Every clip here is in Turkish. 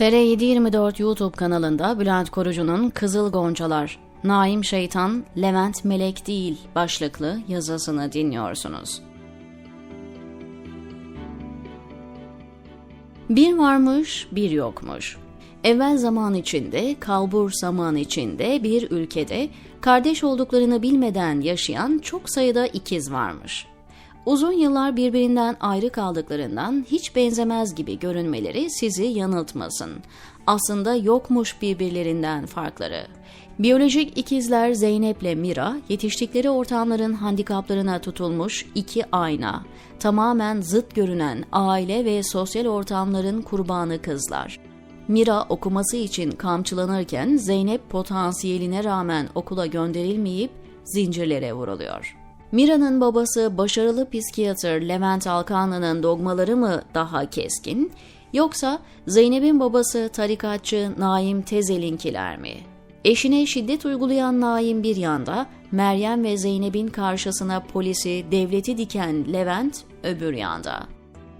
TR724 YouTube kanalında Bülent Korucu'nun Kızıl Goncalar, Naim Şeytan, Levent Melek değil başlıklı yazısını dinliyorsunuz. Bir varmış, bir yokmuş. Evvel zaman içinde, kalbur zaman içinde bir ülkede kardeş olduklarını bilmeden yaşayan çok sayıda ikiz varmış. Uzun yıllar birbirinden ayrı kaldıklarından hiç benzemez gibi görünmeleri sizi yanıltmasın. Aslında yokmuş birbirlerinden farkları. Biyolojik ikizler Zeynep ile Mira, yetiştikleri ortamların handikaplarına tutulmuş iki ayna. Tamamen zıt görünen aile ve sosyal ortamların kurbanı kızlar. Mira okuması için kamçılanırken Zeynep potansiyeline rağmen okula gönderilmeyip zincirlere vuruluyor. Mira'nın babası başarılı psikiyatr Levent Alkanlı'nın dogmaları mı daha keskin, yoksa Zeynep'in babası tarikatçı Naim Tezel'inkiler mi? Eşine şiddet uygulayan Naim bir yanda, Meryem ve Zeynep'in karşısına polisi, devleti diken Levent öbür yanda.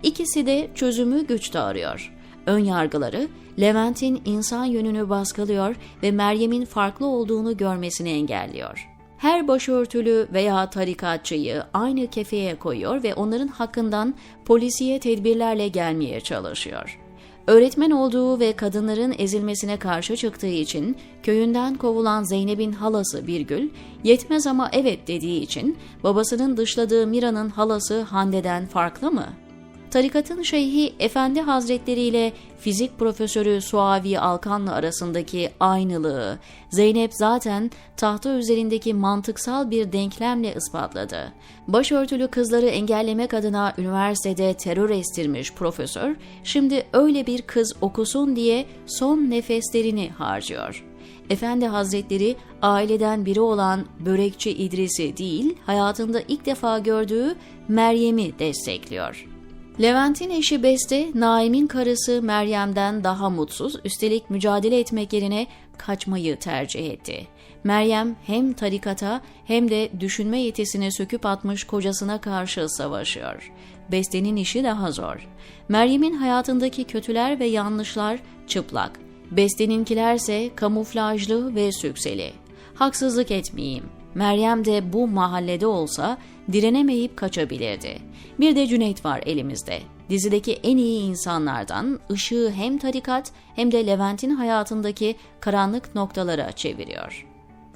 İkisi de çözümü güçte arıyor. Ön yargıları Levent'in insan yönünü baskılıyor ve Meryem'in farklı olduğunu görmesini engelliyor her başörtülü veya tarikatçıyı aynı kefeye koyuyor ve onların hakkından polisiye tedbirlerle gelmeye çalışıyor. Öğretmen olduğu ve kadınların ezilmesine karşı çıktığı için köyünden kovulan Zeynep'in halası Birgül, yetmez ama evet dediği için babasının dışladığı Mira'nın halası Hande'den farklı mı?'' Tarikatın şeyhi Efendi Hazretleri ile fizik profesörü Suavi Alkanlı arasındaki aynılığı Zeynep zaten tahta üzerindeki mantıksal bir denklemle ispatladı. Başörtülü kızları engellemek adına üniversitede terör estirmiş profesör, şimdi öyle bir kız okusun diye son nefeslerini harcıyor. Efendi Hazretleri aileden biri olan börekçi İdris'i değil, hayatında ilk defa gördüğü Meryem'i destekliyor. Levent'in eşi Beste, Naim'in karısı Meryem'den daha mutsuz, üstelik mücadele etmek yerine kaçmayı tercih etti. Meryem hem tarikata hem de düşünme yetisini söküp atmış kocasına karşı savaşıyor. Beste'nin işi daha zor. Meryem'in hayatındaki kötüler ve yanlışlar çıplak. Beste'ninkilerse kamuflajlı ve sükseli. Haksızlık etmeyeyim. Meryem de bu mahallede olsa direnemeyip kaçabilirdi. Bir de Cüneyt var elimizde. Dizideki en iyi insanlardan ışığı hem tarikat hem de Levent'in hayatındaki karanlık noktalara çeviriyor.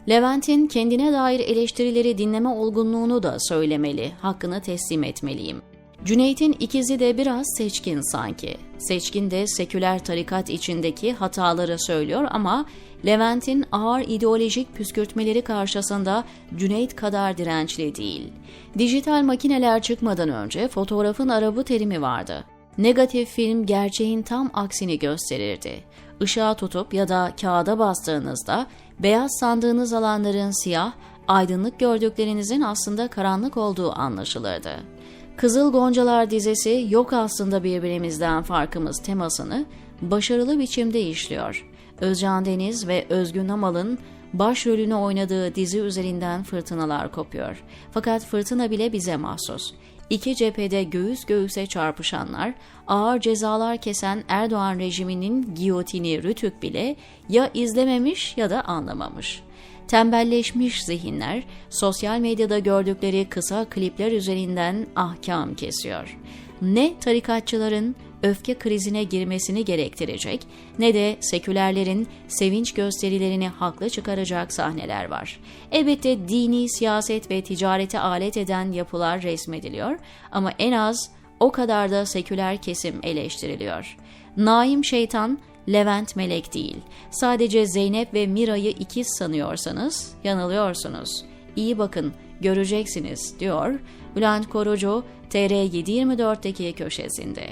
Levent'in kendine dair eleştirileri dinleme olgunluğunu da söylemeli, hakkını teslim etmeliyim. Cüneyt'in ikizi de biraz seçkin sanki. Seçkin de seküler tarikat içindeki hataları söylüyor ama Levent'in ağır ideolojik püskürtmeleri karşısında Cüneyt kadar dirençli değil. Dijital makineler çıkmadan önce fotoğrafın arabı terimi vardı. Negatif film gerçeğin tam aksini gösterirdi. Işığa tutup ya da kağıda bastığınızda beyaz sandığınız alanların siyah, aydınlık gördüklerinizin aslında karanlık olduğu anlaşılırdı. Kızıl Goncalar dizisi yok aslında birbirimizden farkımız temasını başarılı biçimde işliyor. Özcan Deniz ve Özgün Amal'ın başrolünü oynadığı dizi üzerinden fırtınalar kopuyor. Fakat fırtına bile bize mahsus. İki cephede göğüs göğüse çarpışanlar, ağır cezalar kesen Erdoğan rejiminin giyotini Rütük bile ya izlememiş ya da anlamamış. Tembelleşmiş zihinler sosyal medyada gördükleri kısa klipler üzerinden ahkam kesiyor. Ne tarikatçıların öfke krizine girmesini gerektirecek ne de sekülerlerin sevinç gösterilerini haklı çıkaracak sahneler var. Elbette dini, siyaset ve ticarete alet eden yapılar resmediliyor ama en az o kadar da seküler kesim eleştiriliyor. Naim şeytan Levent Melek değil. Sadece Zeynep ve Mira'yı ikiz sanıyorsanız yanılıyorsunuz. İyi bakın, göreceksiniz diyor Bülent Korucu TR724'deki köşesinde.